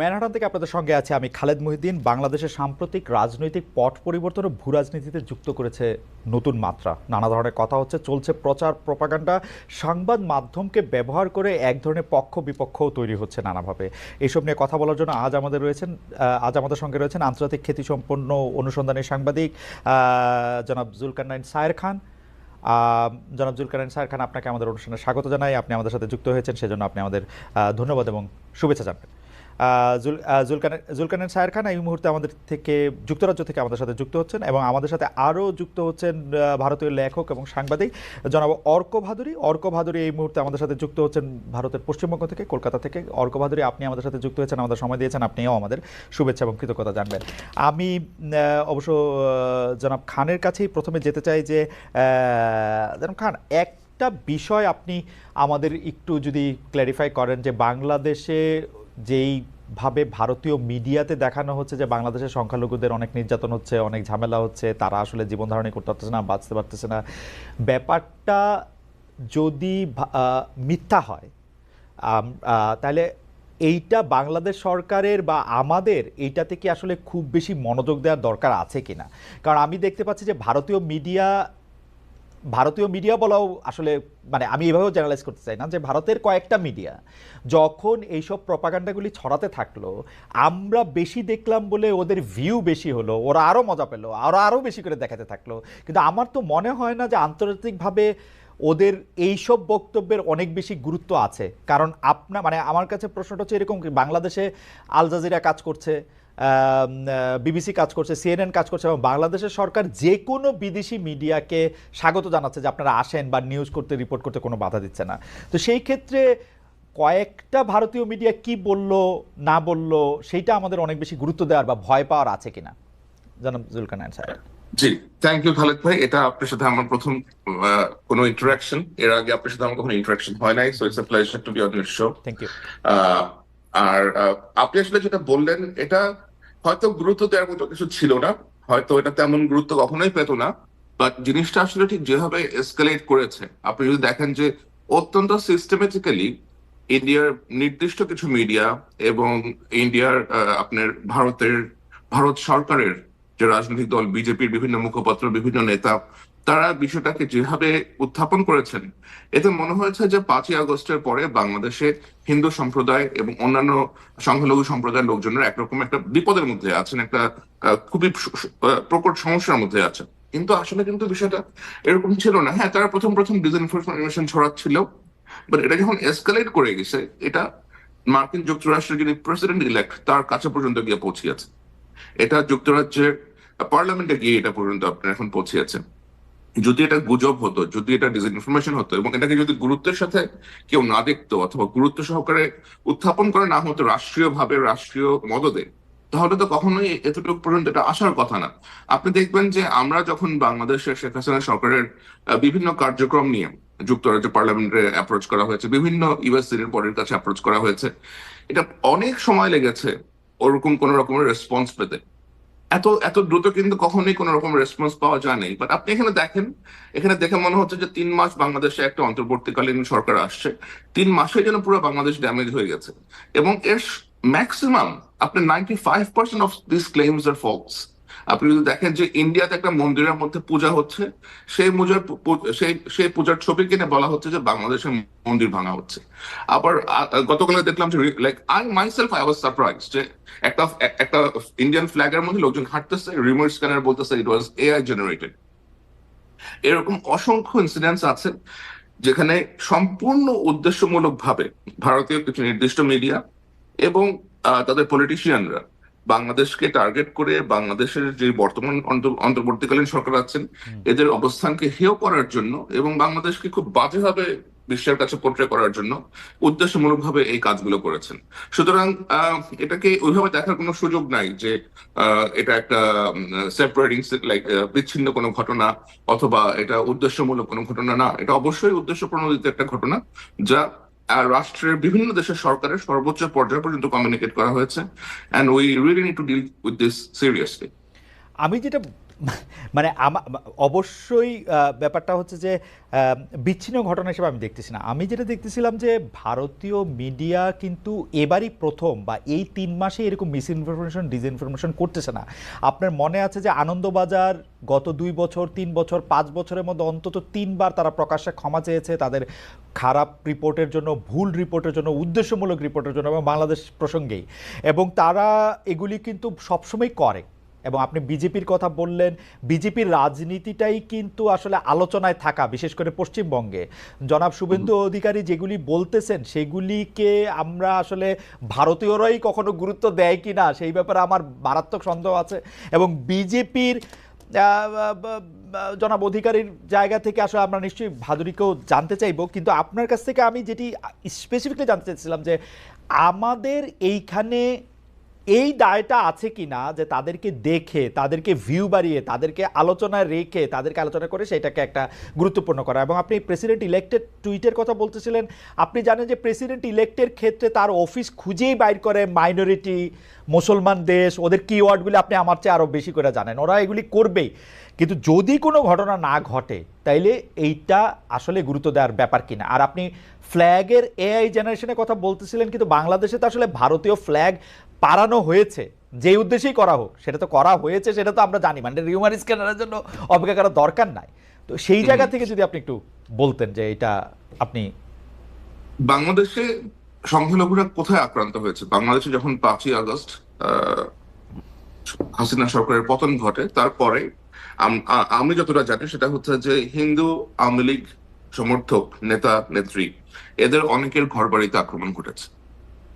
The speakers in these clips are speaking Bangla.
ম্যানহাটন থেকে আপনাদের সঙ্গে আছে আমি খালেদ মহিদ্দিন বাংলাদেশের সাম্প্রতিক রাজনৈতিক পট পরিবর্তন ও ভূ রাজনীতিতে যুক্ত করেছে নতুন মাত্রা। নানা ধরনের কথা হচ্ছে, চলছে প্রচার প্রপাগান্ডা। সংবাদ মাধ্যমকে ব্যবহার করে এক ধরনের পক্ষ বিপক্ষও তৈরি হচ্ছে নানাভাবে। এইসব নিয়ে কথা বলার জন্য আজ আমাদের রয়েছেন আজ আমাদের সঙ্গে রয়েছেন আন্তর্জাতিক খ্যাতিসম্পন্ন অনুসন্ধানী সাংবাদিক জনাব জুলকারনাইন সায়ের খান। জনাব জুলকারনাইন সায়ের খান, আপনাকে আমাদের অনুষ্ঠানে স্বাগত জানাই। আপনি আমাদের সাথে যুক্ত হয়েছেন, সেজন্য আপনি আমাদের ধন্যবাদ এবং শুভেচ্ছা জানাবেন। জুলকানের সায়ের খান এই মুহূর্তে আমাদের থেকে, যুক্তরাজ্য থেকে আমাদের সাথে যুক্ত হচ্ছেন এবং আমাদের সাথে আরও যুক্ত হচ্ছেন ভারতীয় লেখক এবং সাংবাদিক জনাব অর্ক ভাদুরী। অর্ক ভাদুরী এই মুহূর্তে আমাদের সাথে যুক্ত হচ্ছেন ভারতের পশ্চিমবঙ্গ থেকে, কলকাতা থেকে। অর্ক ভাদুরী, আপনি আমাদের সাথে যুক্ত হয়েছেন, আমাদের সময় দিয়েছেন, আপনিও আমাদের শুভেচ্ছা এবং কৃতজ্ঞতা জানবেন। আমি অবশ্য জনাব খানের কাছেই প্রথমে যেতে চাই যে জনাব খান এক একটা বিষয় আপনি আমাদের একটু যদি ক্ল্যারিফাই করেন যে বাংলাদেশে যেই ভাবে ভারতীয় মিডিয়াতে দেখানো হচ্ছে যে বাংলাদেশের সংখ্যালঘুদের অনেক নির্যাতন হচ্ছে, অনেক ঝামেলা হচ্ছে, তারা আসলে জীবন ধারণই করতে পারতেছে না, বাঁচতে পারতেছে না। ব্যাপারটা যদি মিথ্যা হয় তাহলে এইটা বাংলাদেশ সরকারের বা আমাদের এইটাতে কি আসলে খুব বেশি মনোযোগ দেওয়ার দরকার আছে কিনা? কারণ আমি দেখতে পাচ্ছি যে ভারতীয় মিডিয়া ভারতীয় মিডিয়া বলাও আসলে মানে আমি এভাবেও জেনারেলাইজ করতে চাই না যে ভারতের কয়েকটা মিডিয়া যখন এইসব প্রপাগান্ডাগুলি ছড়াতে থাকল আমরা বেশি দেখলাম বলে ওদের ভিউ বেশি হলো ওরা আরও মজা পেল ওরা আরও বেশি করে দেখাতে থাকল। কিন্তু আমার তো মনে হয় না যে আন্তর্জাতিকভাবে ওদের এইসব বক্তব্যের অনেক বেশি গুরুত্ব আছে। কারণ আপনার মানে আমার কাছে প্রশ্নটা হচ্ছে এরকম কি, বাংলাদেশে আল জাজিরা কাজ করছে বিবিসি কাজ করছে সিএনএন কাজ করছে এবং বাংলাদেশের সরকার যে কোনো বিদেশি মিডিয়াকে স্বাগত জানাচ্ছে যে আপনারা আসেন বা নিউজ করতে রিপোর্ট করতে কোনো বাধা দিচ্ছে না। তো সেই ক্ষেত্রে কয়েকটা ভারতীয় মিডিয়া কি বলল না বলল সেইটা আমাদের অনেক বেশি গুরুত্ব দেওয়ার বা ভয় পাওয়ার আছে কিনা? জানাব জুলকানায়ন সাহেব জি থ্যাংক ইউ খালেদ ভাই। এটা আপনার সাথে আমার প্রথম কোনো ইন্টারাকশন এর আগে আপনার সাথে আমার কখনো ইন্টারাকশন হয় নাই so it's a pleasure to be on your show thank you আর আপনি আসলে যেটা বললেন এটা হয়তো গুরুত্ব দেওয়ার মতো কিছু ছিল না, হয়তো এটা তেমন গুরুত্ব কখনোই পেত না বাট জিনিসটা আসলে ঠিক যেভাবে এসকালেট করেছে, আপনি যদি দেখেন যে অত্যন্ত সিস্টেমেটিক্যালি ইন্ডিয়ার নির্দিষ্ট কিছু মিডিয়া এবং ইন্ডিয়ার আপনার ভারতের, ভারত সরকারের যে রাজনৈতিক দল বিজেপির বিভিন্ন মুখপাত্র, বিভিন্ন নেতা তারা বিষয়টাকে যেভাবে উত্থাপন করেছেন, এতে মনে হয়েছে যে পাঁচই আগস্টের পরে বাংলাদেশে হিন্দু সম্প্রদায় এবং অন্যান্য সংখ্যালঘু সম্প্রদায়ের লোকজনের একরকম একটা বিপদের মধ্যে আছেন, একটা খুবই প্রকট সমস্যার মধ্যে আছেন। কিন্তু আসলে কিন্তু বিষয়টা এরকম ছিল না। হ্যাঁ তারা প্রথম প্রথম ডিসইনফরমেশন ছড়াচ্ছিল বাট এটা যখন এসকালেট করে গেছে, এটা মার্কিন যুক্তরাষ্ট্রের যিনি প্রেসিডেন্ট ইলেক্ট তার কাছে পর্যন্ত গিয়ে পৌঁছিয়েছে। এটা যুক্তরাজ্যের পার্লামেন্টে গিয়ে এটা পর্যন্ত আপনার এখন পৌঁছিয়েছে। যদি এটা গুজব হতো, যদি এটা ডিসইনফরমেশন হতো এবং এটাকে যদি গুরুত্বের সাথে কেউ না দেখতো অথবা গুরুত্ব সহকারে উত্থাপন করে না হতো রাষ্ট্রীয় ভাবে রাষ্ট্রীয় মদদে, তাহলে তো কখনোই এতটুকু পর্যন্ত এটা আসার কথা না। আপনি দেখবেন যে আমরা যখন বাংলাদেশের শেখ হাসিনা সরকারের বিভিন্ন কার্যক্রম নিয়ে যুক্তরাজ্য পার্লামেন্টে অ্যাপ্রোচ করা হয়েছে, বিভিন্ন ইউএসসির পরের কাছে অ্যাপ্রোচ করা হয়েছে, এটা অনেক সময় লেগেছে ওরকম কোন রকমের রেসপন্স পেতে। এত এত দ্রুত কিন্তু কখনোই কোন রকম রেসপন্স পাওয়া যায় নাই। বাট আপনি এখানে দেখেন, এখানে দেখে মনে হচ্ছে যে তিন মাস বাংলাদেশে একটা অন্তর্বর্তীকালীন সরকার আসছে। তিন মাসে যেন পুরো বাংলাদেশ ড্যামেজ হয়ে গেছে। এবং এর ম্যাক্সিমাম আপনার ninety five percent of this claims are false আপনি যদি দেখেন যে ইন্ডিয়াতে একটা মন্দিরের মধ্যে পূজা হচ্ছে, সেই পূজার সেই সেই পূজার ছবি কিনে বলা হচ্ছে যে বাংলাদেশের মন্দির ভাঙা হচ্ছে। আবার গতকালে দেখলাম যে like I myself I was surprise যে একটা একটা ইন্ডিয়ান ফ্ল্যাগের মধ্যে লোকজন হাঁটতেছে রিমোট স্ক্যানার বলতেছে ইট ওয়াজ এআই জেনারেটেড এরকম অসংখ্য ইনসিডেন্টস আছে, যেখানে সম্পূর্ণ উদ্দেশ্যমূলক ভাবে ভারতীয় কিছু নির্দিষ্ট মিডিয়া এবং তাদের পলিটিশিয়ানরা বাংলাদেশকে টার্গেট করে বাংলাদেশের যে বর্তমান অন্তর্বর্তীকালীন সরকার আছেন এদের অবস্থানকে হেয় করার জন্য এবং বাংলাদেশকে খুব বাজেভাবে বিশ্বের কাছে পোট্রে করার জন্য উদ্দেশ্যমূলকভাবে এই কাজগুলো করেছেন। সুতরাং আহ, এটাকে ওইভাবে দেখার কোনো সুযোগ নাই যে আহ, এটা একটা সেপারেটিং লাইক বিচ্ছিন্ন কোনো ঘটনা অথবা এটা উদ্দেশ্যমূলক কোনো ঘটনা না। এটা অবশ্যই উদ্দেশ্য প্রণোদিত একটা ঘটনা যা রাষ্ট্রের বিভিন্ন দেশের সরকারের সর্বোচ্চ পর্যায় পর্যন্ত কমিউনিকেট করা হয়েছে and we really need to deal with this seriously আমি যেটা মানে অবশ্যই ব্যাপারটা হচ্ছে যে বিচ্ছিন্ন ঘটনা হিসেবে আমি দেখতেছি না। আমি যেটা দেখতেছিলাম যে, ভারতীয় মিডিয়া কিন্তু এবারই প্রথম বা এই তিন মাসে এরকম মিস ইনফরমেশন ডিসইনফরমেশন করতেছে না। আপনার মনে আছে যে, আনন্দবাজার গত দুই বছর, তিন বছর, পাঁচ বছরের মধ্যে অন্তত তিনবার তারা প্রকাশ্যে ক্ষমা চেয়েছে, তাদের খারাপ রিপোর্টের জন্য, ভুল রিপোর্টের জন্য, উদ্দেশ্যমূলক রিপোর্টের জন্য এবং বাংলাদেশ প্রসঙ্গেই। এবং তারা এগুলি কিন্তু সবসময় করে। এবং আপনি বিজেপির কথা বললেন বিজেপির রাজনীতিটাই কিন্তু আসলে আলোচনায় থাকা বিশেষ করে পশ্চিমবঙ্গে। জনাব শুভেন্দু অধিকারী যেগুলি বলতেছেন সেগুলিকে আমরা আসলে ভারতীয়রাই কখনো গুরুত্ব দেয় কি না সেই ব্যাপারে আমার মারাত্মক সন্দেহ আছে। এবং বিজেপির জনাব অধিকারীর জায়গা থেকে আসলে আমরা নিশ্চয়ই ভাদুরীকেও জানতে চাইব। কিন্তু আপনার কাছ থেকে আমি যেটি স্পেসিফিকলি জানতে চাইছিলাম যে আমাদের এইখানে এই দায়টা আছে কি না যে তাদেরকে দেখে, তাদেরকে ভিউ বাড়িয়ে, তাদেরকে আলোচনায় রেখে, তাদেরকে আলোচনা করে সেটাকে একটা গুরুত্বপূর্ণ করা। এবং আপনি প্রেসিডেন্ট ইলেক্টেড টুইটের কথা বলতেছিলেন, আপনি জানেন যে প্রেসিডেন্ট ইলেক্টের ক্ষেত্রে তার অফিস খুঁজেই বাইর করে মাইনরিটি মুসলমান দেশ, ওদের কিওয়ার্ডগুলি আপনি আমার চেয়ে আরও বেশি করে জানেন। ওরা এগুলি করবেই। কিন্তু যদি কোনো ঘটনা না ঘটে, তাইলে এইটা আসলে গুরুত্ব দেওয়ার ব্যাপার কিনা? আর আপনি ফ্ল্যাগের এআই জেনারেশনের কথা বলতেছিলেন, কিন্তু বাংলাদেশে তো আসলে ভারতীয় ফ্ল্যাগ পারানো হয়েছে যে উদ্দেশ্যেই করা হোক সেটা তো করা হয়েছে সেটা তো আমরা জানি মানে রিউমার স্ক্যানারের জন্য অপেক্ষা করার দরকার নাই। তো সেই জায়গা থেকে যদি আপনি একটু বলতেন যে এটা আপনি বাংলাদেশে সংখ্যালঘুরা কোথায় আক্রান্ত হয়েছে? বাংলাদেশে যখন পাঁচই আগস্ট হাসিনা সরকারের পতন ঘটে তারপরে আম- আমি যতটা জানি সেটা হচ্ছে যে হিন্দু আওয়ামী লীগ সমর্থক নেতা নেত্রী এদের অনেকের ঘর বাড়িতে আক্রমণ ঘটেছে।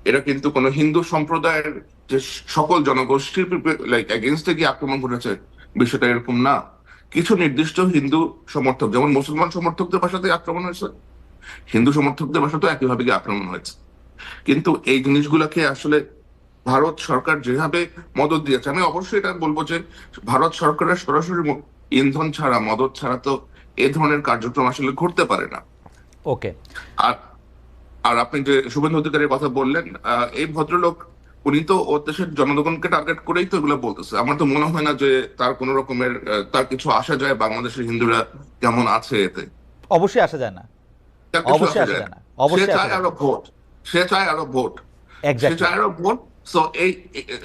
এরা কিন্তু কোনো হিন্দু সম্প্রদায়ের যে সকল জনগোষ্ঠীর লাইক এগেনস্টে গিয়ে আক্রমণ ঘটেছে বিষয়টা এরকম না। কিছু নির্দিষ্ট হিন্দু সমর্থক যেমন মুসলমান সমর্থকদের বাসাতে আক্রমণ হয়েছে হিন্দু সমর্থকদের বাসাতেও একইভাবে গিয়ে আক্রমণ হয়েছে। কিন্তু এই জিনিসগুলোকে আসলে ভারত সরকার যেভাবে মদত দিয়েছে আমি অবশ্যই এটা বলব যে ভারত সরকারের সরাসরি ইন্ধন ছাড়া মদত ছাড়া তো এ ধরনের কার্যক্রম আসলে ঘটতে পারে না। ওকে আর আর আপনি যে শুভেন্দু অধিকারীর কথা বললেন এই ভদ্রলোক উনি তো ও দেশের জনগণকে টার্গেট করেই তো এগুলো বলতেছে। আমার তো মনে হয় না যে তার কোন রকমের তার কিছু আসা যায় বাংলাদেশের হিন্দুরা কেমন আছে এতে। অবশ্যই আসা যায় না। অবশ্যই আসা যায় সে অবশ্যই চায় আরও ভোট। সে চায় আরও ভোট। সে চায় আরও ভোট। সো এই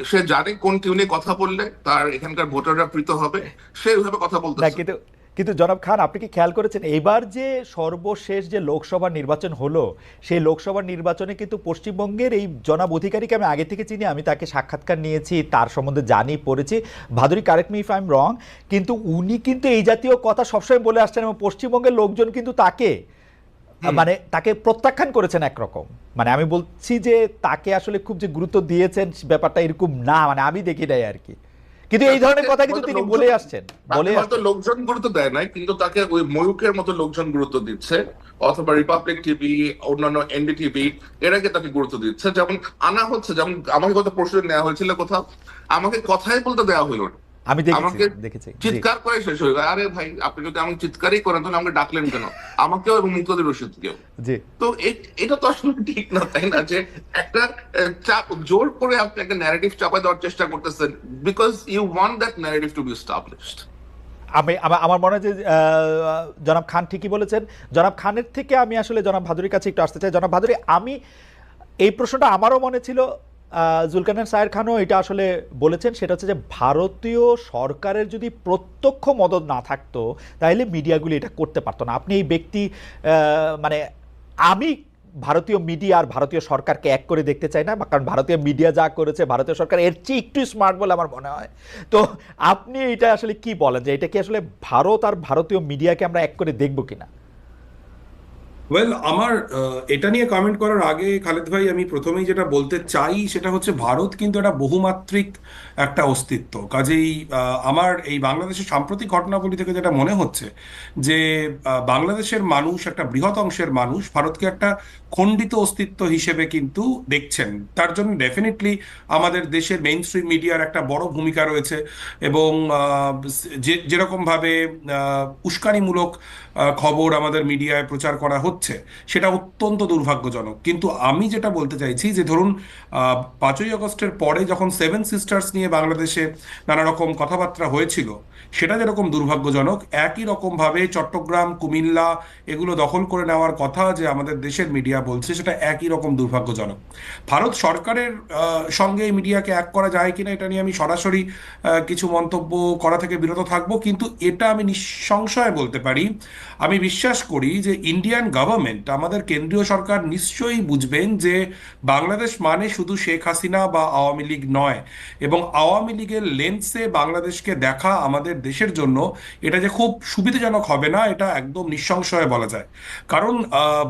সে জানে কোন টিউনে কথা বললে তার এখানকার ভোটাররা প্রীত হবে। সে ওইভাবে কথা বলতে কিন্তু কিন্তু জনাব খান আপনি কি খেয়াল করেছেন এবার যে সর্বশেষ যে লোকসভা নির্বাচন হলো সেই লোকসভা নির্বাচনে কিন্তু পশ্চিমবঙ্গের এই জনাব অধিকারীকে আমি আগে থেকে চিনি আমি তাকে সাক্ষাৎকার নিয়েছি তার সম্বন্ধে জানি পড়েছি। Bhaduri correct me if I am wrong কিন্তু উনি কিন্তু এই জাতীয় কথা সবসময় বলে আসছেন এবং পশ্চিমবঙ্গের লোকজন কিন্তু তাকে মানে তাকে প্রত্যাখ্যান করেছেন একরকম। মানে আমি বলছি যে তাকে আসলে খুব যে গুরুত্ব দিয়েছেন ব্যাপারটা এরকম না মানে আমি দেখি নাই আর কি। কিন্তু এই ধরনের কথা কিন্তু তিনি বলে আসছেন বলে হয়তো লোকজন গুরুত্ব দেয় নাই কিন্তু তাকে ওই ময়ূকের মতো লোকজন গুরুত্ব দিচ্ছে অথবা রিপাবলিক টিভি অন্যান্য এনডিটিভি এরাকে তাকে গুরুত্ব দিচ্ছে যেমন আনা হচ্ছে যেমন আমাকে কথা প্রশ্ন নেওয়া হয়েছিল কোথাও আমাকে কথাই বলতে দেওয়া হলো না আমি দেখেছি দেখেছি। চিৎকার করে শেষ হয়ে আরে ভাই আপনি যদি আমাকে চিৎকারই করেন তাহলে আমাকে ডাকলেন কেন? আমাকেও এবং মুক্তাদির রশিদকেও তো এটা তো আসলে ঠিক না তাই না? যে একটা চাপ জোর করে আপনি একটা ন্যারেটিভ চাপা দেওয়ার চেষ্টা করতেছেন because you want that narrative to be established আমি আমার- মনে হয় যে জনাব খান ঠিকই বলেছেন। জনাব খানের থেকে আমি আসলে জনাব ভাদুরীর কাছে একটু আসতে চাই। জনাব ভাদুরী আমি এই প্রশ্নটা আমারও মনে ছিল জুলকানের সায়ের খানও এটা আসলে বলেছেন, সেটা হচ্ছে যে ভারতীয় সরকারের যদি প্রত্যক্ষ মদত না থাকতো, তাহলে মিডিয়াগুলি এটা করতে পারতো না। আপনি এই ব্যক্তি মানে আমি ভারতীয় মিডিয়া আর ভারতীয় সরকারকে এক করে দেখতে চাই না কারণ ভারতীয় মিডিয়া যা করেছে, ভারতীয় সরকার এর চেয়ে একটু স্মার্ট বলে আমার মনে হয়। তো আপনি এটা আসলে কি বলেন, যে এটা কি আসলে ভারত আর ভারতীয় মিডিয়াকে আমরা এক করে দেখব কিনা? ওয়েল আমার এটা নিয়ে কমেন্ট করার আগে খালেদ ভাই, আমি প্রথমেই যেটা বলতে চাই সেটা হচ্ছে ভারত কিন্তু একটা বহুমাত্রিক একটা অস্তিত্ব। কাজেই আমার এই বাংলাদেশের সাম্প্রতিক ঘটনাবলী থেকে যেটা মনে হচ্ছে যে বাংলাদেশের মানুষ, একটা বৃহৎ অংশের মানুষ, ভারতকে একটা খণ্ডিত অস্তিত্ব হিসেবে কিন্তু দেখছেন। তার জন্য ডেফিনেটলি আমাদের দেশের মেইন স্ট্রিম মিডিয়ার একটা বড় ভূমিকা রয়েছে এবং যে, যেরকমভাবে উস্কানিমূলক খবর আমাদের মিডিয়ায় প্রচার করা হচ্ছে, সেটা অত্যন্ত দুর্ভাগ্যজনক। কিন্তু আমি যেটা বলতে চাইছি যে ধরুন পাঁচই আগস্টের পরে যখন সেভেন সিস্টার্স নিয়ে বাংলাদেশে নানা রকম কথাবার্তা হয়েছিল, সেটা যেরকম দুর্ভাগ্যজনক, একই রকমভাবে চট্টগ্রাম, কুমিল্লা এগুলো দখল করে নেওয়ার কথা যে আমাদের দেশের মিডিয়া বলছে, সেটা একই রকম দুর্ভাগ্যজনক। ভারত সরকারের সঙ্গে মিডিয়াকে এক করা যায় কিনা, এটা নিয়ে আমি সরাসরি কিছু মন্তব্য করা থেকে বিরত থাকব। কিন্তু এটা আমি নিঃসংশয়ে বলতে পারি আমি বিশ্বাস করি যে ইন্ডিয়ান গভর্নমেন্ট আমাদের কেন্দ্রীয় সরকার নিশ্চয়ই বুঝবেন যে বাংলাদেশ মানে শুধু শেখ হাসিনা বা আওয়ামী লীগ নয়, এবং আওয়ামী লীগের লেন্সে বাংলাদেশকে দেখা আমাদের দেশের জন্য এটা যে খুব সুবিধাজনক হবে না, এটা একদম নিঃসংশয়ে বলা যায়। কারণ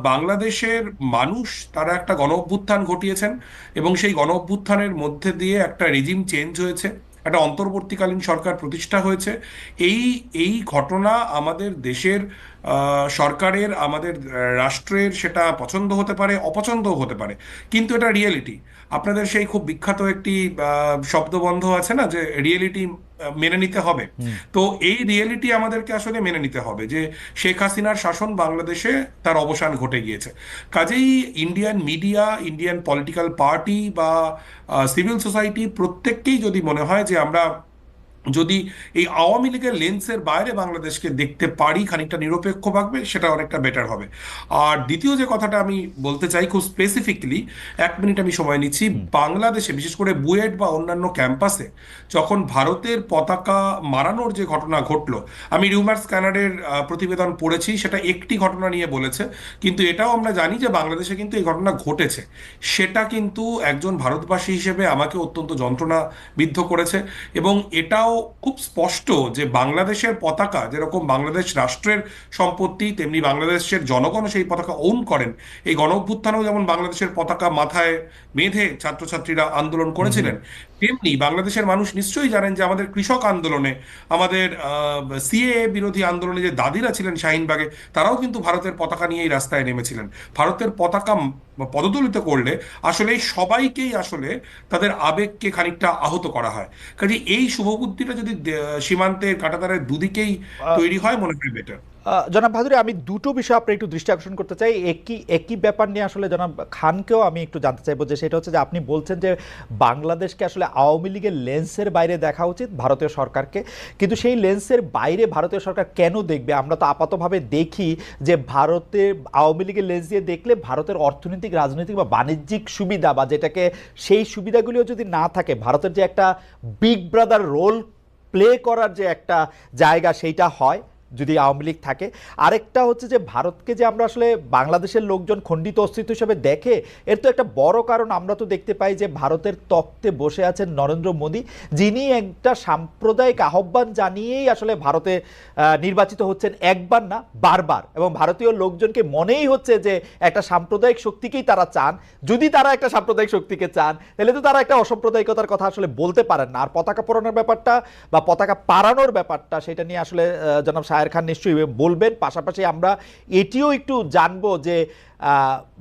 বাংলাদেশের মানুষ তারা একটা গণ অভ্যুত্থান ঘটিয়েছেন, এবং সেই গণ অভ্যুত্থানের মধ্যে দিয়ে একটা রেজিম চেঞ্জ হয়েছে। একটা অন্তর্বর্তীকালীন সরকার প্রতিষ্ঠা হয়েছে। এই এই ঘটনা আমাদের দেশের সরকারের, আমাদের রাষ্ট্রের সেটা পছন্দ হতে পারে, অপছন্দও হতে পারে। কিন্তু এটা রিয়েলিটি। আপনাদের সেই খুব বিখ্যাত একটি শব্দবন্ধ আছে না যে রিয়েলিটি মেনে নিতে হবে। তো এই রিয়েলিটি আমাদেরকে আসলে মেনে নিতে হবে যে শেখ হাসিনার শাসন বাংলাদেশে তার অবসান ঘটে গিয়েছে। কাজেই Indian media Indian political party বা সিভিল সোসাইটি প্রত্যেককেই যদি মনে হয় যে আমরা যদি এই আওয়ামী লীগের লেন্সের বাইরে বাংলাদেশকে দেখতে পারি খানিকটা নিরপেক্ষ নিরপেক্ষভাবে সেটা অনেকটা বেটার হবে। আর দ্বিতীয় যে কথাটা আমি বলতে চাই খুব স্পেসিফিকলি এক মিনিট আমি সময় নিচ্ছি বাংলাদেশে বিশেষ করে বুয়েট বা অন্যান্য ক্যাম্পাসে যখন ভারতের পতাকা মারানোর যে ঘটনা ঘটলো আমি রিউমার স্ক্যানারের প্রতিবেদন পড়েছি সেটা একটি ঘটনা নিয়ে বলেছে কিন্তু এটাও আমরা জানি যে বাংলাদেশে কিন্তু এই ঘটনা ঘটেছে। সেটা কিন্তু একজন ভারতবাসী হিসেবে আমাকে অত্যন্ত যন্ত্রণা বিদ্ধ করেছে এবং এটাও খুব স্পষ্ট যে বাংলাদেশের পতাকা, যেরকম বাংলাদেশ রাষ্ট্রের সম্পত্তি, তেমনি বাংলাদেশের জনগণ সেই পতাকা ওন করেন। এই গণ অভ্যুত্থানেও যেমন বাংলাদেশের পতাকা মাথায় বেঁধে ছাত্রছাত্রীরা আন্দোলন করেছিলেন। তেমনি বাংলাদেশের মানুষ নিশ্চয়ই জানেন যে আমাদের কৃষক আন্দোলনে আমাদের সিএ বিরোধী আন্দোলনে যে দাদিরা ছিলেন শাহিনবাগে তারাও কিন্তু ভারতের পতাকা নিয়েই রাস্তায় নেমেছিলেন। ভারতের পতাকা পদদলিত করলে আসলে সবাইকেই আসলে তাদের আবেগকে খানিকটা আহত করা হয়। কাজে এই শুভবুদ্ধিটা যদি সীমান্তের কাঁটাতারের দুদিকেই তৈরি হয় মনে হয় বেটার জনাব ভাদুরী, আমি দুটো বিষয় আপনার একটু দৃষ্টি আকর্ষণ করতে চাই। একই একই ব্যাপার নিয়ে আসলে জনাব খানকেও আমি একটু জানতে চাইব যে সেটা হচ্ছে যে আপনি বলছেন যে বাংলাদেশকে আসলে আওয়ামী লীগের লেন্সের বাইরে দেখা উচিত ভারতীয় সরকারকে। কিন্তু সেই লেন্সের বাইরে ভারতীয় সরকার কেন দেখবে? আমরা তো আপাতভাবে দেখি যে ভারতে, আওয়ামী লীগের লেন্স দিয়ে দেখলে ভারতের অর্থনৈতিক, রাজনৈতিক বা বাণিজ্যিক সুবিধা বা যেটাকে সেই সুবিধাগুলিও যদি না থাকে, ভারতের যে একটা বিগ ব্রাদার রোল প্লে করার যে একটা জায়গা, সেইটা হয়। যদি আওয়ামী লীগ থাকে। আরেকটা হচ্ছে যে, ভারতকে যে আমরা আসলে বাংলাদেশের লোকজন খণ্ডিত অস্তিত্ব হিসেবে দেখে, এর তো একটা বড় কারণ আমরা তো দেখতে পাই যে, ভারতের তক্তে বসে আছেন নরেন্দ্র মোদী, যিনি একটা সাম্প্রদায়িক আহ্বান জানিয়েই আসলে ভারতে নির্বাচিত হচ্ছেন একবার না, বারবার। এবং ভারতীয় লোকজনকে মনেই হচ্ছে যে, একটা সাম্প্রদায়িক শক্তিকেই তারা চান। যদি তারা একটা সাম্প্রদায়িক শক্তিকে চান, তাহলে তো তারা একটা অসাম্প্রদায়িকতার কথা আসলে বলতে পারেন না। আর পতাকা পোড়ানোর ব্যাপারটা বা পতাকা পাড়ানোর ব্যাপারটা, সেটা নিয়ে আসলে জনাব শায়ের খান নিশ্চয়ই বলবেন। পাশাপাশি আমরা এটিও একটু জানব যে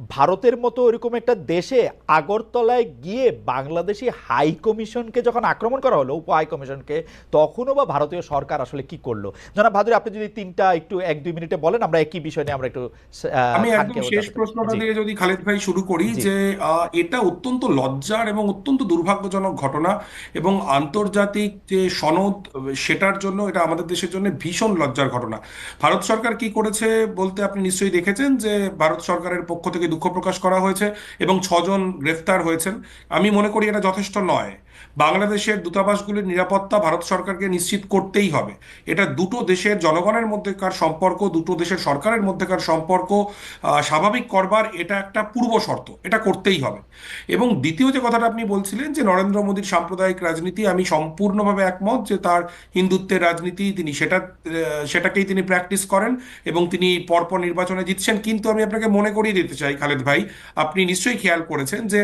ভারতের মতো এরকম একটা দেশে আগরতলায় গিয়ে বাংলাদেশি হাই কমিশনকে যখন আক্রমণ করা হলো উপ হাই কমিশনকে তখনও বা ভারতীয় সরকার আসলে কি করল? জনাব ভাদুরী আপনি যদি তিনটা একটু এক দুই মিনিটে বলেন আমরা একই বিষয় নিয়ে আমরা একটু আমি একদম শেষ প্রশ্নটা দিয়ে যদি খালেদ ভাই শুরু করি যে এটা অত্যন্ত লজ্জার এবং অত্যন্ত দুর্ভাগ্যজনক ঘটনা এবং আন্তর্জাতিক যে সনদ সেটার জন্য এটা আমাদের দেশের জন্য ভীষণ লজ্জার ঘটনা। ভারত সরকার কি করেছে বলতে আপনি নিশ্চয়ই দেখেছেন যে ভারত সরকারের পক্ষ থেকে দুঃখ প্রকাশ করা হয়েছে এবং ছজন গ্রেফতার হয়েছেন। আমি মনে করি এটা যথেষ্ট নয়। বাংলাদেশের দূতাবাসগুলির নিরাপত্তা ভারত সরকারকে নিশ্চিত করতেই হবে। এটা দুটো দেশের জনগণের মধ্যেকার সম্পর্ক, দুটো দেশের সরকারের মধ্যেকার সম্পর্ক স্বাভাবিক করবার এটা একটা পূর্ব শর্ত, এটা করতেই হবে। এবং দ্বিতীয় যে কথাটা আপনি বলছিলেন যে নরেন্দ্র মোদীর সাম্প্রদায়িক রাজনীতি, আমি সম্পূর্ণভাবে একমত যে তার হিন্দুত্বের রাজনীতি তিনি সেটা সেটাকেই তিনি প্র্যাকটিস করেন এবং তিনি পরপর নির্বাচনে জিতছেন। কিন্তু আমি আপনাকে মনে করিয়ে দিতে চাই, খালেদ ভাই, আপনি নিশ্চয়ই খেয়াল করেছেন যে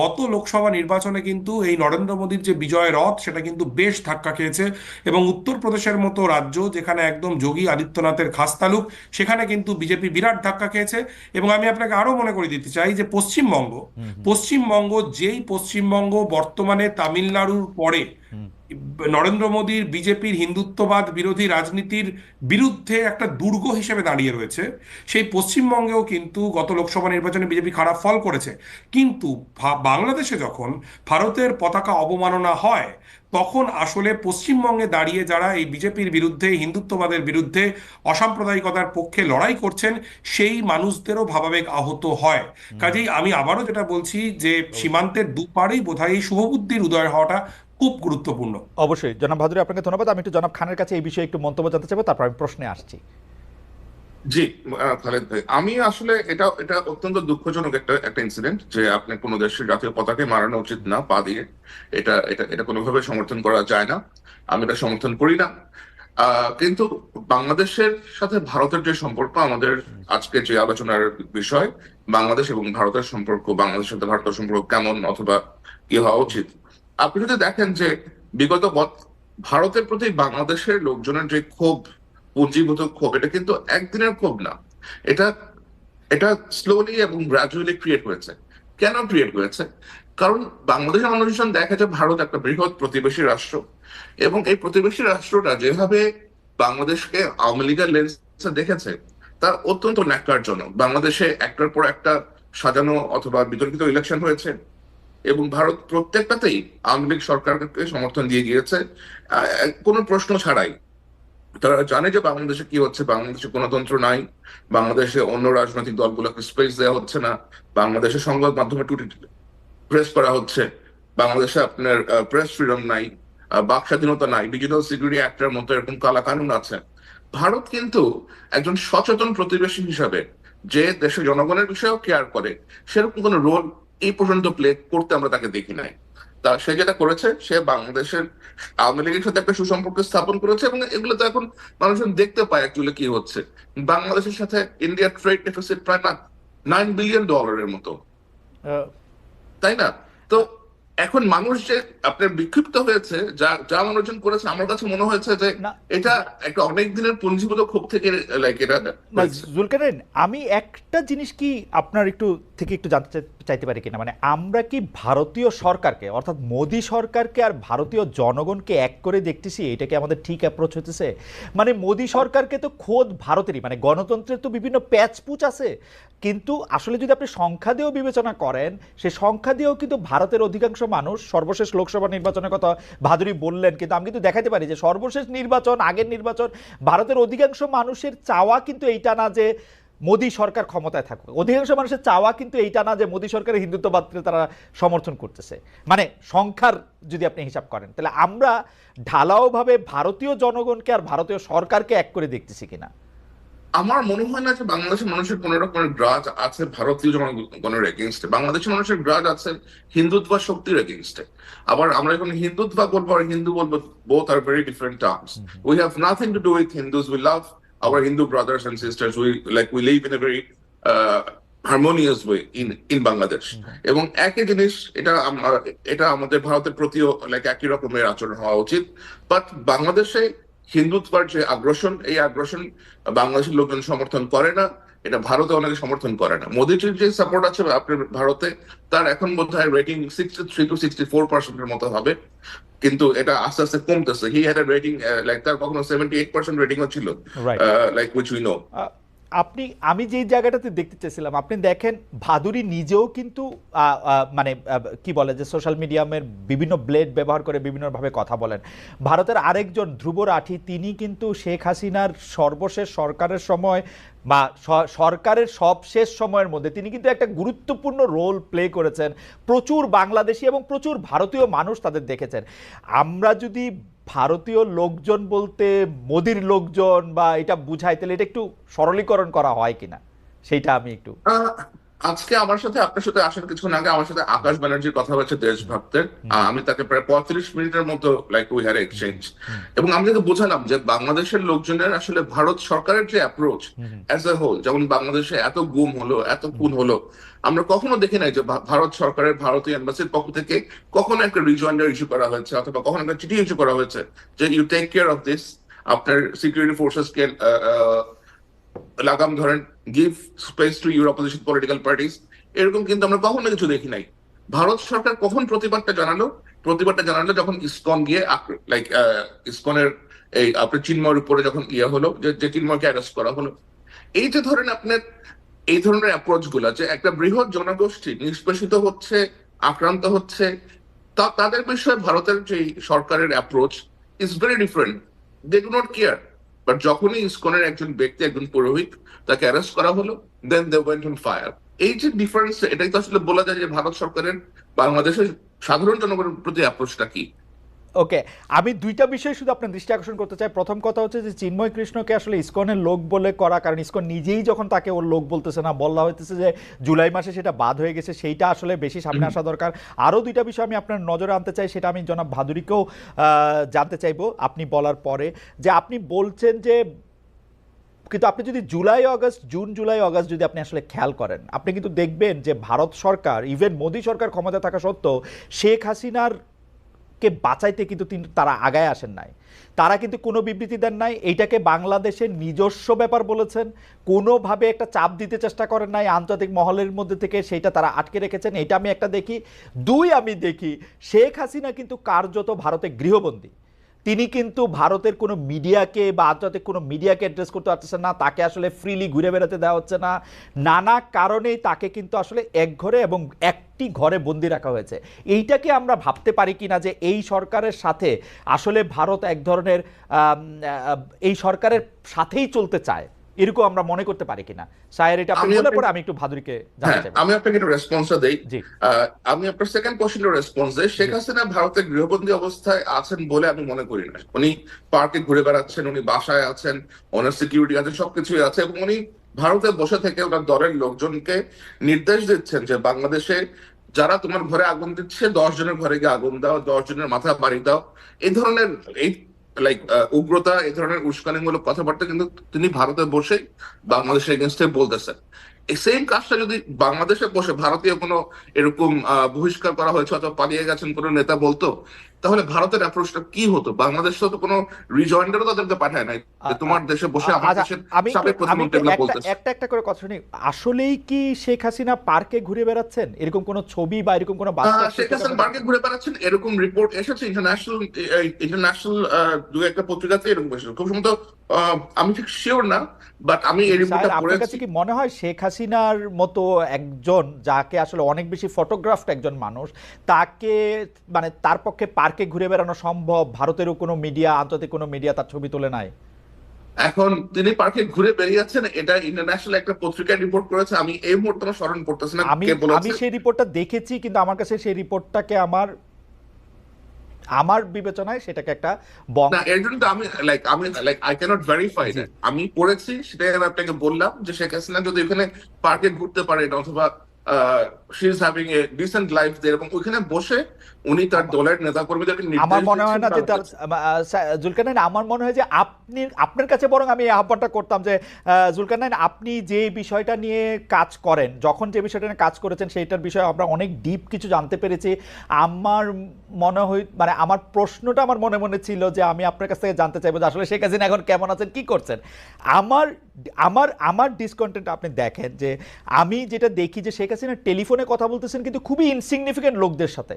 গত লোকসভা নির্বাচনে কিন্তু এই নরেন্দ্র মোদীর যে বিজয় রথ সেটা কিন্তু বেশ ধাক্কা খেয়েছে। এবং উত্তরপ্রদেশের মতো রাজ্য যেখানে একদম যোগী আদিত্যনাথের খাসতালুক সেখানে কিন্তু বিজেপি বিরাট ধাক্কা খেয়েছে। এবং আমি আপনাকে আরও মনে করে দিতে চাই যে পশ্চিমবঙ্গ পশ্চিমবঙ্গ যেই পশ্চিমবঙ্গ বর্তমানে তামিলনাড়ুর পরে নরেন্দ্র মোদীর বিজেপির হিন্দুত্ববাদ বিরোধী রাজনীতির বিরুদ্ধে একটা দুর্গ হিসেবে দাঁড়িয়ে রয়েছে। সেই পশ্চিমবঙ্গেও কিন্তু গত লোকসভা নির্বাচনে বিজেপি খারাপ ফল করেছে। কিন্তু বাংলাদেশে যখন ভারতের পতাকা অবমাননা হয় তখন আসলে পশ্চিমবঙ্গে দাঁড়িয়ে যারা এই বিজেপির বিরুদ্ধে হিন্দুত্ববাদের বিরুদ্ধে অসাম্প্রদায়িকতার পক্ষে লড়াই করছেন সেই মানুষদেরও ভাবাবেগ আহত হয়। কাজেই আমি আবারও যেটা বলছি যে সীমান্তের দুপারেই বোধহয় এই শুভবুদ্ধির উদয় হওয়াটা খুব গুরুত্বপূর্ণ। অবশ্যই। জনাব ভাদুরী আপনাকে ধন্যবাদ। আমি একটু জনাব খানের কাছে এই বিষয়ে একটু মন্তব্য জানতে চাইব তারপর আমি প্রশ্নে আসছি। জি আহ, খালেদ ভাই আমি আসলে এটা এটা অত্যন্ত দুঃখজনক একটা একটা ইনসিডেন্ট যে আপনি কোনো দেশের জাতীয় পতাকে মারানো উচিত না পা দিয়ে। এটা এটা এটা কোনোভাবে সমর্থন করা যায় না। আমি এটা সমর্থন করি না। আহ, কিন্তু বাংলাদেশের সাথে ভারতের যে সম্পর্ক আমাদের আজকে যে আলোচনার বিষয় বাংলাদেশ এবং ভারতের সম্পর্ক বাংলাদেশের সাথে ভারতের সম্পর্ক কেমন অথবা কি হওয়া উচিত আপনি যদি দেখেন যে বিগত ভারতের প্রতি বাংলাদেশের লোকজনের যে ক্ষোভ, পুঞ্জীভূত ক্ষোভ, এটা কিন্তু একদিনের ক্ষোভ না। এটা এটা স্লোলি এবং গ্রাজুয়ালি ক্রিয়েট হয়েছে। কেন ক্রিয়েট হয়েছে? কারণ বাংলাদেশের মানুষ দেখা যায় ভারত একটা বৃহৎ প্রতিবেশী রাষ্ট্র এবং এই প্রতিবেশী রাষ্ট্রটা যেভাবে বাংলাদেশকে আওয়ামী লীগের লেন্সে দেখেছে, তা অত্যন্ত ন্যাক্কারজনক। বাংলাদেশে একটার পর একটা সাজানো অথবা বিতর্কিত ইলেকশন হয়েছে। এবং ভারত প্রত্যেকটাতেই আওয়ামী লীগ সরকারকে সমর্থন দিয়ে গিয়েছে। কোনো প্রশ্ন ছাড়াই। তারা জানে যে বাংলাদেশে কি হচ্ছে, বাংলাদেশে গণতন্ত্র নাই, বাংলাদেশে অন্য রাজনৈতিক দলগুলোকে স্পেস দেওয়া হচ্ছে না, বাংলাদেশে সংবাদ মাধ্যমে টুটি প্রেস করা হচ্ছে, বাংলাদেশে আপনার প্রেস ফ্রিডম নাই বাক স্বাধীনতা নাই ডিজিটাল সিকিউরিটি অ্যাক্টের মতো এরকম কালা কানুন আছে। ভারত কিন্তু একজন সচেতন প্রতিবেশী হিসাবে যে দেশের জনগণের বিষয়েও কেয়ার করে, সেরকম কোনো রোল এই পর্যন্ত প্লে করতে আমরা তাকে দেখি নাই। তা সে যেটা করেছে সে বাংলাদেশের আওয়ামী লীগের সাথে একটা সুসম্পর্ক স্থাপন করেছে এবং এগুলো তো এখন মানুষজন দেখতে পায় অ্যাকচুয়ালি কি হচ্ছে। বাংলাদেশের সাথে ইন্ডিয়ার ট্রেড ডেফিসিট প্রায় না নাইন বিলিয়ন ডলারের মতো। তাই না? তো এখন মানুষ যে আপনার বিক্ষিপ্ত হয়েছে যা যা মানুষজন করেছে আমার কাছে মনে হয়েছে যে এটা একটা অনেক দিনের পুঞ্জীভূত ক্ষোভ থেকে লাইক এটা জুলকারেন আমি একটা জিনিস কি আপনার একটু থেকে একটু জানতে চাই- চাইতে পারি কিনা? মানে আমরা কি ভারতীয় সরকারকে, অর্থাৎ মোদী সরকারকে আর ভারতীয় জনগণকে এক করে দেখতেছি? এটা কি আমাদের ঠিক অ্যাপ্রোচ হতেছে মানে মোদী সরকারকে তো খোদ ভারতেরই মানে গণতন্ত্রের তো বিভিন্ন প্যাচপুচ আছে। কিন্তু আসলে যদি আপনি সংখ্যা দিয়েও বিবেচনা করেন, সে সংখ্যা দিয়েও কিন্তু ভারতের অধিকাংশ মানুষ সর্বশেষ লোকসভা নির্বাচনের কথা ভাদুরী বললেন। কিন্তু আমি কিন্তু দেখাতে পারি যে সর্বশেষ নির্বাচন, আগের নির্বাচন, ভারতের অধিকাংশ মানুষের চাওয়া কিন্তু এইটা না যে মোদী সরকার ক্ষমতায় থাকুক। অধিকাংশ মানুষের চাওয়া কিন্তু এইটা না যে মোদী সরকারের হিন্দুত্ববাদকে তারা সমর্থন করতেছে। মানে সংখ্যার যদি আপনি হিসাব করেন তাহলে আমরা ঢালাওভাবে ভারতীয় জনগণকে আর ভারতীয় সরকারকে এক করে দেখতেছি কিনা? আমার মনে হয় না যে বাংলাদেশের মানুষের কোন রকমের গ্রাজ আছে ভারতীয় জনগণের এগেনস্টে বাংলাদেশের মানুষের গ্রাজ আছে হিন্দুত্ব শক্তির এগেনস্টে আবার আমরা যখন হিন্দুত্ব বলব আর হিন্দু বলব both are very different terms we have nothing to do with Hindus we love our Hindu brothers and sisters. We like we live in a very uh, harmonious way in in Bangladesh. এবং একই জিনিস এটা এটা আমাদের ভারতের প্রতিও লাইক একই রকমের আচরণ হওয়া উচিত বাট বাংলাদেশে হিন্দুত্বার যে আগ্রাসন এই আগ্রাসন বাংলাদেশের লোকজন সমর্থন করে না এটা ভারতে অনেকে সমর্থন করে না। মোদিজির যে সাপোর্ট আছে আপনার ভারতে তার এখন বোধ হয় rating sixty three to sixty four পার্সেন্টের মতো হবে। কিন্তু এটা আস্তে আস্তে কমতেছে। হি হ্যাড রেটিং লাইক তার কখনো সেভেন্টি এইট পার্সেন্ট রেটিংও ছিল. লাইক উইচ উই নো আপনি, আমি যেই জায়গাটাতে দেখতে চাইছিলাম আপনি দেখেন ভাদুরী নিজেও কিন্তু মানে কি বলে যে সোশ্যাল মিডিয়ামের বিভিন্ন ব্লেড ব্যবহার করে বিভিন্নভাবে কথা বলেন। ভারতের আরেকজন ধ্রুব রাঠি, তিনি কিন্তু শেখ হাসিনার সর্বশেষ সরকারের সময় বা সরকারের সবশেষ সময়ের মধ্যে তিনি কিন্তু একটা গুরুত্বপূর্ণ রোল প্লে করেছেন। প্রচুর বাংলাদেশি এবং প্রচুর ভারতীয় মানুষ তাদের দেখেছেন। আমরা যদি ভারতীয় লোকজন বলতে মোদির লোকজন বা এটা বুঝাই তাহলে এটা একটু সরলীকরণ করা হয় কিনা? সেটা আমি একটু আজকে আমার সাথে আপনার সাথে আসার কিছুক্ষণ আগে আমার সাথে আকাশ ব্যানার্জির কথা হচ্ছে দেশভক্তের। আমি তাকে প্রায় পঁয়ত্রিশ মিনিটের মতো লাইক উই হ্যাড এক্সচেঞ্জ এবং আমি তাকে বোঝালাম যে বাংলাদেশের লোকজনের আসলে ভারত সরকারের যে অ্যাপ্রোচ অ্যাজ এ হোল যেমন বাংলাদেশে এত গুম হলো এত খুন হলো আমরা কখনো দেখি নাই যে ভারত সরকারের ভারতীয় এম্বাসির পক্ষ থেকে কখনো একটা রিজয়েন্ডার ইস্যু করা হয়েছে অথবা কখনো একটা চিঠি ইস্যু করা হয়েছে যে you take care of this আপনার সিকিউরিটি ফোর্সেস কে লাগাম ধরেন give space to your opposition political parties এরকম কিন্তু আমরা কখনো কিছু দেখি নাই। ভারত সরকার কখন প্রতিবাদটা জানালো? প্রতিবাদটা জানালো যখন ইসকন গিয়ে লাইক ইসকনের এই আপনার চিন্ময়ের উপরে যখন ইয়ে হলো, যে চিন্ময়কে অ্যারেস্ট করা হলো। এই যে ধরেন আপনার, এই ধরনের অ্যাপ্রোচগুলা, যে একটা বৃহৎ জনগোষ্ঠী নিষ্পেষিত হচ্ছে, আক্রান্ত হচ্ছে, তা, তাদের বিষয়ে ভারতের যে সরকারের approach is very different they do not care but যখনই ইসকনের একজন ব্যক্তি, একজন পুরোহিত, তাকে অ্যারেস্ট করা হলো then they went on fire এই যে ডিফারেন্স এটাই তো আসলে বলা যায় যে ভারত সরকারের বাংলাদেশের সাধারণ জনগণের প্রতি অ্যাপ্রোচটা কি? ওকে আমি দুইটা বিষয় শুধু আপনার দৃষ্টি আকর্ষণ করতে চাই। প্রথম কথা হচ্ছে যে চিন্ময় কৃষ্ণকে আসলে ইস্কনের লোক বলে করা, কারণ ইস্কন নিজেই যখন তাকে ওর লোক বলতেছে না, বলা হইতেছে যে জুলাই মাসে সেটা বাদ হয়ে গেছে, সেইটা আসলে বেশি সামনে আসা দরকার। আরও দুইটা বিষয় আমি আপনার নজরে আনতে চাই, সেটা আমি জনাব ভাদুরীকেও জানতে চাইব আপনি বলার পরে। যে আপনি বলছেন যে, কিন্তু আপনি যদি July August June, July August যদি আপনি আসলে খেয়াল করেন, আপনি কিন্তু দেখবেন যে ভারত সরকার ইভেন মোদী সরকার ক্ষমতা থাকা সত্ত্বেও শেখ হাসিনার কে বাঁচাইতে কিন্তু তিনি তারা আগায় আসেন নাই। তারা কিন্তু কোনো বিবৃতি দেন নাই। এইটাকে বাংলাদেশের নিজস্ব ব্যাপার বলেছেন। কোনোভাবে একটা চাপ দিতে চেষ্টা করেন নাই আন্তর্জাতিক মহলের মধ্যে থেকে, সেইটা তারা আটকে রেখেছেন। এটা আমি একটা দেখি, দুই আমি দেখি, শেখ হাসিনা কিন্তু কার্যত ভারতে গৃহবন্দী। তিনি কিন্তু ভারতের কোনো মিডিয়াকে বা আন্তর্জাতিক কোনো মিডিয়াকে অ্যাড্রেস করতে পারতেছেন না, তাকে আসলে ফ্রিলি ঘুরে বেড়াতে দেওয়া হচ্ছে না। নানা কারণেই তাকে কিন্তু আসলে এক ঘরে এবং একটি ঘরে বন্দি রাখা হয়েছে। এইটাকে আমরা ভাবতে পারি কিনা যে এই সরকারের সাথে আসলে ভারত এক ধরনের এই সরকারের সাথেই চলতে চায় এরকম আমরা মনে করতে পারি কিনা? সায়ের এটা আপনি বলার পরে আমি একটু ভাদুরীকে জানতে হ্যাঁ আমি আপনাকে একটু রেসপন্সটা দেই। জি। আমি আপনার সেকেন্ড কোশ্চেনের রেসপন্স দেই। শেখ হাসিনা ভারতের গৃহবন্দী অবস্থায় আছেন বলে আমি মনে করি না। উনি পার্কে ঘুরে বেড়াচ্ছেন উনি বাসায় আছেন ওনার সিকিউরিটি আছে সবকিছুই আছে এবং উনি ভারতে বসে থেকে ওনার দলের লোকজনকে নির্দেশ দিচ্ছেন যে বাংলাদেশে যারা তোমার ঘরে আগুন দিচ্ছে, দশ জনের ঘরে গিয়ে আগুন দাও, দশ জনের মাথা বাড়ি দাও। এই ধরনের এই লাইক উগ্রতা এই ধরনের উস্কানিমূলক কথাবার্তা কিন্তু তিনি ভারতে বসে বাংলাদেশের এগেনস্টে বলতেছেন। এই সেম কাজটা যদি বাংলাদেশে বসে, ভারতীয় কোনো এরকম বহিষ্কার করা হয়েছে অথবা পালিয়ে গেছেন কোনো নেতা বলতো তাহলে ভারতের অ্যাপ্রোচটা কি হতো? বাংলাদেশ তো কোনো রিজয়েন্ডারও তাদেরকে পাঠায় নাই। তোমার দেশে বসে আমার আচ্ছা, দেশের সাবেক প্রধানমন্ত্রী বলতেছে। একটা একটা করে কথা শুনি। আসলেই কি শেখ হাসিনা পার্কে ঘুরে বেড়াচ্ছেন? এরকম কোনো ছবি বা এরকম কোনো বাস্তব শেখ হাসান কোনো- বার্গে ঘুরে বেড়াচ্ছেন এরকম রিপোর্ট এসেছে ইন্টারন্যাশনাল ইন্টারন্যাশনাল দু একটা পত্রিকাতে এরকম এসেছে। খুব সম্ভবত আমি ঠিক শিওর না বাট আমি এই রিপোর্টটা আপনার কাছে কি মনে হয় শেখ হাসিনার মতো একজন যাকে আসলে অনেক বেশি ফটোগ্রাফড একজন মানুষ তাকে মানে তার পক্ষে পার্কে ঘুরে বেড়ানো সম্ভব? ভারতেরও কোনো মিডিয়া আন্তর্জাতিক কোনো মিডিয়া তার ছবি তোলে নাই। এখন তিনি পার্কে ঘুরে বেরিয়েছেন এটা ইন্টারন্যাশনাল একটা পত্রিকায় রিপোর্ট করেছে আমি এই মুহূর্তে আমার স্মরণ পড়তেছে না আমি আমি সেই রিপোর্টটা দেখেছি কিন্তু আমার কাছে সেই রিপোর্টটাকে আমার আমার বিবেচনায় সেটাকে একটা বং না এর জন্য আমি লাইক আমি লাইক আই ক্যানট ভেরিফাই জি। আমি পড়েছি সেটাই আমি আপনাকে বললাম যে শেখ হাসিনা যদি ওখানে পার্কে ঘুরতে পারেন অথবা she is having a decent life দের এবং ওখানে বসে উনি তার দলের নেতা কর্মীদেরকে আমার মনে হয় না যে তার জুলকারনাইন আমার মনে হয় যে আপনি আপনার কাছে বরং আমি আহ্বানটা করতাম যে জুলকারনাইন আপনি যে বিষয়টা নিয়ে কাজ করেন যখন যে বিষয়টা নিয়ে কাজ করেছেন সেইটার বিষয়ে আমরা অনেক ডিপ কিছু জানতে পেরেছি। আমার মনে হয় মানে আমার প্রশ্নটা আমার মনে মনে ছিল যে আমি আপনার কাছ থেকে জানতে চাইব যে আসলে শেখ হাসিনা এখন কেমন আছেন কি করছেন। আমার আমার আমার ডিসকন্টেন্ট আপনি দেখেন যে আমি যেটা দেখি যে শেখ হাসিনা টেলিফোনে কথা বলতেছেন কিন্তু খুবই ইনসিগনিফিকেন্ট লোকদের সাথে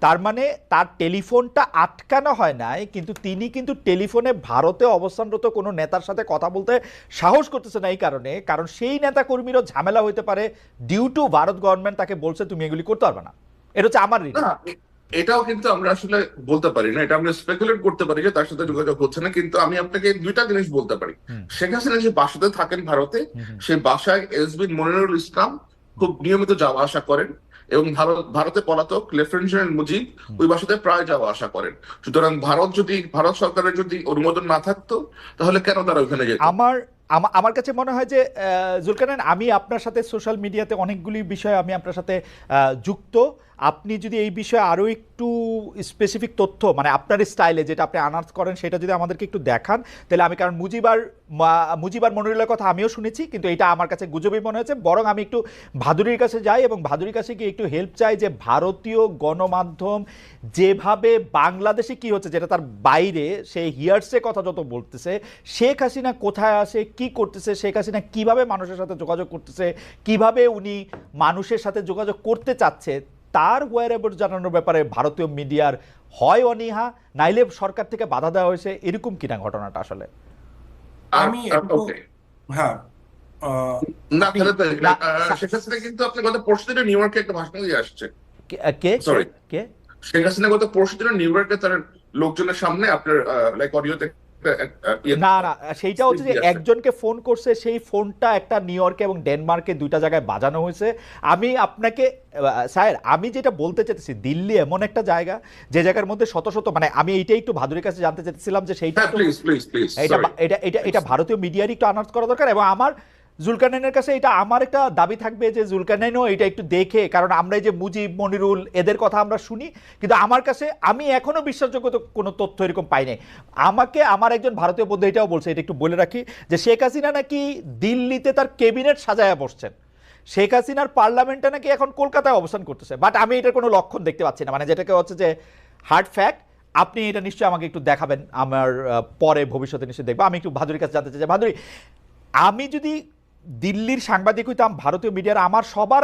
তার মানে তার টেলিফোনটা আটকানো হয় নাই কিন্তু তিনি কিন্তু টেলিফোনে ভারতে অবস্থানরত কোনো নেতার সাথে কথা বলতে সাহস করতেছে না এই কারণে কারণ সেই নেতা কর্মীরও ঝামেলা হইতে পারে ডিউ টু ভারত গভর্নমেন্ট তাকে বলছে তুমি এগুলি করতে পারবে না এটা হচ্ছে আমার এটাও কিন্তু আমরা আসলে বলতে পারি না এটা আমরা স্পেকুলেট করতে পারি যে তার সাথে যোগাযোগ হচ্ছে না কিন্তু আমি আপনাকে দুইটা জিনিস বলতে পারি। শেখ হাসিনা যে বাসাতে থাকেন ভারতে। সেই বাসায় এসবিন মনিরুল ইসলাম খুব নিয়মিত যাওয়া আসা করেন এবং ভারত ভারতে পলাতক লেফটেন্যান্ট জেনারেল মুজিব ওই বাসাতে প্রায় যাওয়া আসা করেন। সুতরাং ভারত যদি ভারত সরকারের যদি অনুমোদন না থাকতো তাহলে কেন তারা ওখানে যেত? আমার আমার কাছে মনে হয় যে জুলকানান আমি আপনার সাথে সোশ্যাল মিডিয়াতে অনেকগুলি বিষয় আমি আপনার সাথে যুক্ত। আপনি যদি এই বিষয়ে আরও একটু স্পেসিফিক তথ্য মানে আপনার স্টাইলে যেটা আপনি আনার্স করেন, সেটা যদি আমাদেরকে একটু দেখান, তাহলে আমি, কারণ মুজিবার মুজিবার মনিরুলের কথা আমিও শুনেছি, কিন্তু এটা আমার কাছে গুজবই মনে হয়েছে। বরং আমি একটু ভাদুরীর কাছে যাই এবং ভাদুরীর কাছে গিয়ে একটু হেল্প চাই যে ভারতীয় গণমাধ্যম যেভাবে বাংলাদেশে কি হচ্ছে, যেটা তার বাইরে, সে হিয়ার্সে কথা যত বলতেছে, শেখ হাসিনা কোথায় আসে কি করতেছে, শেখ হাসিনা কীভাবে মানুষের সাথে যোগাযোগ করতেছে, কীভাবে উনি মানুষের সাথে যোগাযোগ করতে চাচ্ছে তার ওয়ার জানানোর ব্যাপারে ভারতীয় মিডিয়ার হয় অনীহা নাইলে সরকার থেকে বাধা দেওয়া হয়েছে এরকম কিনা ঘটনাটা আসলে আমি. হ্যাঁ আহ, না কিন্তু আপনি গত পরশু দিনে নিউ ইয়র্কে একটা ভাষণ দিয়ে আসছে কে- কে Sorry. কে শেখ হাসিনা গত পরশু দিনে নিউ ইয়র্কে তার লোকজনের সামনে আপনার লাইক অডিওতে না না সেইটা হচ্ছে যে একজনকে ফোন করছে সেই ফোনটা একটা নিউ ইয়র্কে এবং ডেনমার্কে দুইটা জায়গায় বাজানো হয়েছে। আমি আপনাকে স্যার আমি যেটা বলতে চাইতেছি দিল্লি এমন একটা জায়গা যে জায়গার মধ্যে শত শত মানে আমি এইটাই একটু ভাদুরের কাছে জানতে চাইতেছিলাম যে সেইটা হ্যাঁ এটা এটা এটা ভারতীয় মিডিয়ারই একটু আনাউন্স করা দরকার এবং আমার জুলকারনাইনের কাছে এটা আমার একটা দাবি থাকবে যে জুলকারনাইনও এটা একটু দেখে, কারণ আমরা যে মুজিব, মনিরুল, এদের কথা আমরা শুনি, কিন্তু আমার কাছে আমি এখনও বিশ্বাসযোগ্য কোনো তথ্য এরকম পাই নাই। আমাকে আমার একজন ভারতীয় বন্ধু এটাও বলছে, এটা একটু বলে রাখি, যে শেখ হাসিনা নাকি দিল্লিতে তার ক্যাবিনেট সাজায়া বসছেন। শেখ হাসিনার পার্লামেন্টটা নাকি এখন কলকাতায় অবস্থান করতেছে। বাট আমি এটার কোনো লক্ষণ দেখতে পাচ্ছি না মানে যেটাকে হচ্ছে যে হার্ড ফ্যাক্ট আপনি এটা নিশ্চয়ই আমাকে একটু দেখাবেন, আমার পরে ভবিষ্যতে নিশ্চয়ই দেখব। আমি একটু ভাদুরীর কাছে জানতে চাই। ভাদুরী, আমি যদি দিল্লির সাংবাদিক হইতাম ভারতীয় মিডিয়ার আমার সবার